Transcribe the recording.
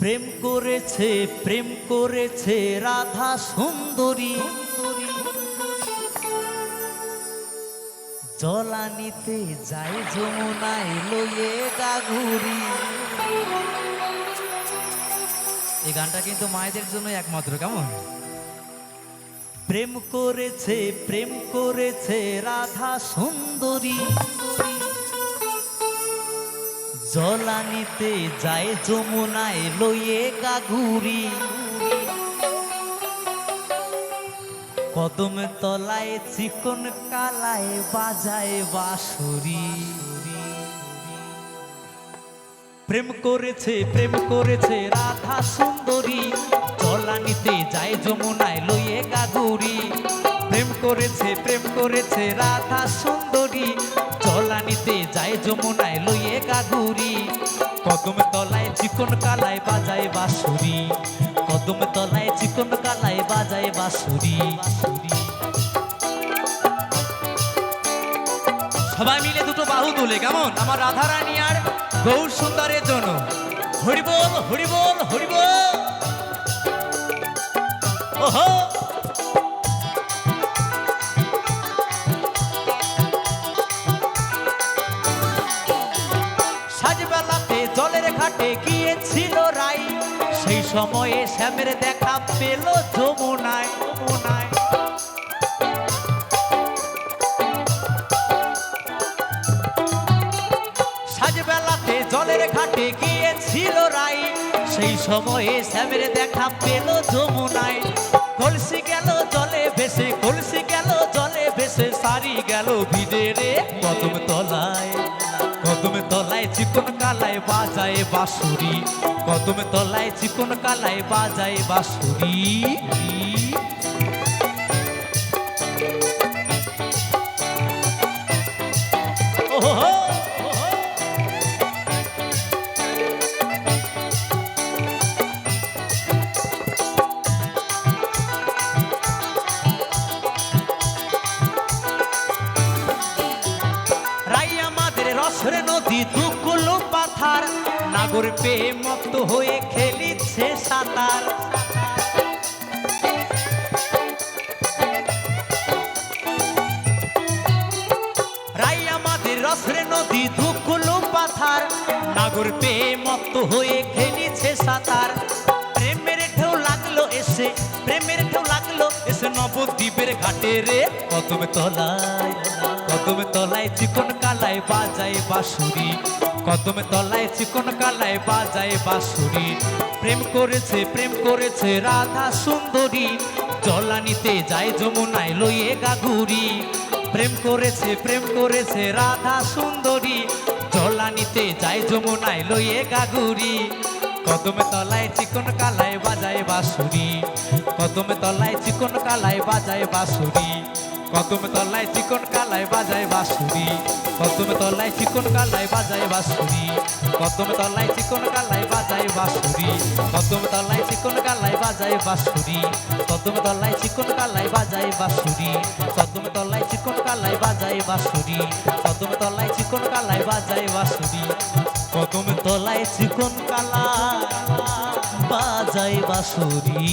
প্রেম করেছে প্রেম করেছে রাধা সুন্দরী। জলানিতে যায় যমুনায় লইয়ে গাগুরি এই গানটা কিন্তু মায়েদের জন্য একমাত্র, কেমন? প্রেম করেছে প্রেম করেছে রাধা সুন্দরী। জলানিতে যায় যমুনায় লইয়ে গাগুরি কদম তলায় চিকন কালায় বাজায় বাঁশুরি। প্রেম করেছে প্রেম করেছে রাধা সুন্দরী। জলানিতে যায় যমুনায় লইয়ে প্রেম করেছে, প্রেম করেছে রাধা সুন্দরী। জলানিতে যায় যমুনায় লইয়ে গাগুরি কদম তলায় চিকন কালায় বাজায় বাঁশুরি। কদম তলায় চিকন কালায় বাজায় বাঁশুরি। সবাই মিলে দুটো বাহু তুলে, কেমন? আমার রাধা রানী আর গৌর সুন্দরের জন্য হরিবল হরিবল হরিবল। ওহো! ঘাটে গিয়েছিল রাই। সেই সময়ে শ্যামের দেখা পেল যমুনায় যমুনায়। সাজবেলাতে জলের ঘাটে গিয়েছিল রাই। সেই সময়ে শ্যামের দেখা পেল যমুনায়। কলসি গেল জলে ভেসে, কলসি গেল জলে ভেসে, সারি গেল ভিড়ে রে তলায়। তলায় চিকন কালায় বাজায় বাঁশুরি। কদম তলায় চিকন কালায় বাজায় বাঁশুরি। রসের নদী দুকুলো পাথার। নাগর পেয়ে মত হয়ে খেলিছে সাঁতার। নদী দুকুলো পাথার। নাগর পেয়ে মত হয়ে খেলিছে সাঁতার। প্রেমের ঢেউ লাগল এসে, প্রেমের ঢেউ লাগল এসে নবদ্বীপের ঘাটে রে কদম তলায় কদম তলায় চিকন কালায় বাজায় বাঁশুরি। কদম তলায় চিকন কালায় বাজায় বাঁশুরি। প্রেম করেছে প্রেম করেছে রাধা সুন্দরী। জলানিতে যায় যমুনায় লইয়ে গাগুরি প্রেম করেছে প্রেম করেছে রাধা সুন্দরী। জলানিতে যায় যমুনায় লইয়ে গাগুরি কদমে তলায় চিকন কালায় বাজায় বাঁশুরি। কদমে তলায় চিকন কালায় বাজায় বাঁশুরি। কদমে তলায় চিকন কালায় বাজায় বাঁশুরি কদমে তলায় চিকন কালায় বাজায় বাঁশুরি কদমে তলায় চিকন কালায় বাজায় বাঁশুরি কদমে তলায় চিকন কালায় বাজায় বাঁশুরি কদমে তলায় চিকন কালায় বাজায় বাঁশুরি কদমে তলায় চিকন কালায় বাজায় বাঁশুরি কদমে তলায় চিকন কালায় বাজায় বাঁশুরি কদমে তলায় চিকন কালা বাজায় বাঁশুরি